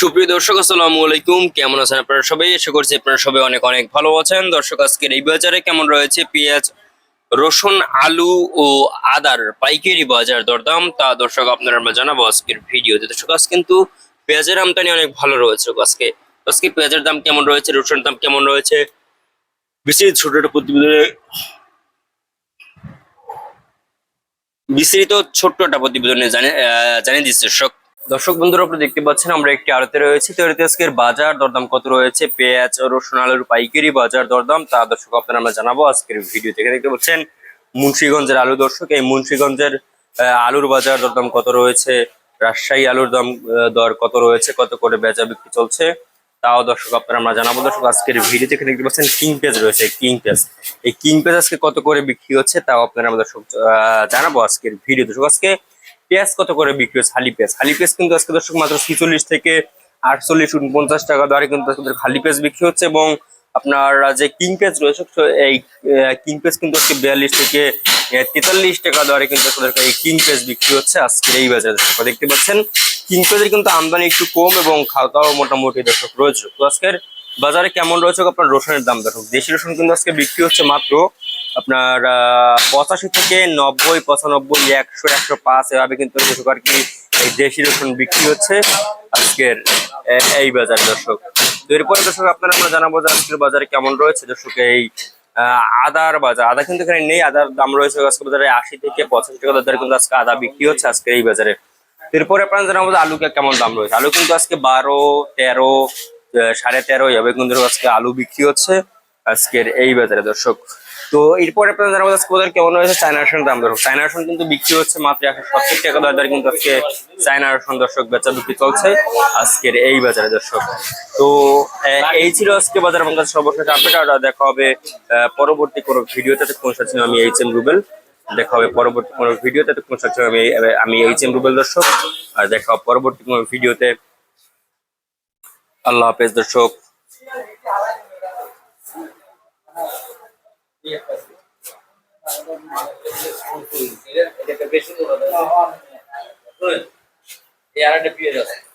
সুপ্রিয় দর্শক, আসসালামু আলাইকুম। কেমন আছেন আপনারা সবাই? আশা করছি আপনারা সবাই অনেক অনেক ভালো আছেন। দর্শক, আজকের এই বাজারে কেমন রয়েছে? পেঁয়াজ, রসুন, আলু ও আদার পাইকারি বাজার দরদাম। তা দর্শক আপনারা আমরা জানাব আজকের ভিডিওতে। দর্শক, আজ কিন্তু পেঁয়াজের আমদানি অনেক ভালো রয়েছে। আজকে আজকে পেঁয়াজের দাম কেমন রয়েছে? রসুনের দাম কেমন রয়েছে? বিস্তৃত ছোট প্রতিবেদনে বিস্তৃত ছোট্ট একটা প্রতিবেদনে জানিয়ে দিচ্ছে। দর্শক দর্শক বন্ধুরা, আপনারা দেখতে পাচ্ছেন আমরা একটি আড়তে রয়েছি। তো এতে আজকের বাজার দরদাম কত রয়েছে? পেঁয়াজ রসুন আলুর পাইকারি বাজার দরদাম। তা দর্শক, আপনারা আমরা জানাব আজকের ভিডিও থেকে। দেখতে পাচ্ছেন, মুন্সিগঞ্জের আলু দর্শক, এই মুন্সিগঞ্জের আলুর বাজার দরদাম কত রয়েছে? রাজশাহী আলুর দাম দর কত রয়েছে? কত করে বেচা বিক্রি চলছে? তাও দর্শক, আপনারা আমরা জানাব। দর্শক, আজকের ভিডিওতে এখানে দেখতে পাচ্ছেন, কিং পেজ রয়েছে কিং পেজ এই কিং পেজ আজকে কত করে বিক্রি হচ্ছে? তাও আপনারা আমরা দর্শক জানাব আজকের ভিডিও। দর্শক, আজকে পেঁয়াজ কত করে বিক্রি হচ্ছে? হালি পেঁয়াজ। হালি পেঁয়াজ কিন্তু আজকে দর্শক মাত্র ছিচল্লিশ থেকে আটচল্লিশ উনপঞ্চাশ টাকা দরে কিন্তু আজকে হালি পেঁয়াজ বিক্রি হচ্ছে এবং আপনার যে কিং পেঁয়াজ রয়েছে এই কিং পেঁয়াজ কিন্তু আজকে বিয়াল্লিশ থেকে তেতাল্লিশ টাকা দরে কিন্তু এই কিং পেঁয়াজ বিক্রি হচ্ছে আজকের এই বাজারে। দর্শক দেখতে পাচ্ছেন, কিং পেঁয়াজের কিন্তু আমদানি একটু কম এবং খাওয়া মোটামুটি দর্শক রয়েছে। তো আজকের বাজারে কেমন রয়েছে আপনার রসুনের দাম? দর্শক, দেশি রসুন কিন্তু আজকে বিক্রি হচ্ছে মাত্র আপনার পঁচাশি থেকে নব্বই, পঁচানব্বই, একশো একশো পাঁচ এভাবে কিন্তু দর্শক আর কি এই দেশি রসুন বিক্রি হচ্ছে আজকের এই বাজার দর্শক। তো এরপরে দর্শক আপনারা আমরা জানাব যে আজকের বাজারে কেমন রয়েছে দর্শক এই আদার বাজার। আদা কিন্তু এখানে নেই, আদার দাম রয়েছে আজকে বাজারে আশি থেকে পঁচাশি টাকা দরে কিন্তু আজকে আদা বিক্রি হচ্ছে আজকে এই বাজারে। এরপরে আপনারা জানাব যে আলুকে কেমন দাম রয়েছে। আলু কিন্তু আজকে বারো, তেরো সাড়ে তেরো এভাবে কিন্তু আজকে আলু বিক্রি হচ্ছে আজকের এই বাজারে দর্শক। তো এরপরে আপনারা জানাব আজকে কেমন হয়েছে চায়না রসুন দাম দর্শক চায়না রসুন কিন্তু বিক্রি হচ্ছে মাত্র একশো সত্তর টাকা। দর দরে কিন্তু আজকে চায়না রসুন দর্শক বেচা বিক্রি চলছে। আজকের এই বাজারে দর্শক। তো এই ছিল আজকে বাজার কাছে সর্বশেষ আপডেট। দেখা হবে পরবর্তী কোনো ভিডিওতে। কোন সাথে আমি এইচ এম রুবেল। দেখা হবে পরবর্তী কোনো ভিডিওতে। কোন সাথে আমি আমি এইচ এম রুবেল দর্শক। আর দেখা হবে পরবর্তী কোনো ভিডিওতে। আল্লাহ হাফেজ দর্শক। এটা বেশি আর একটা পেঁয়াজ আছে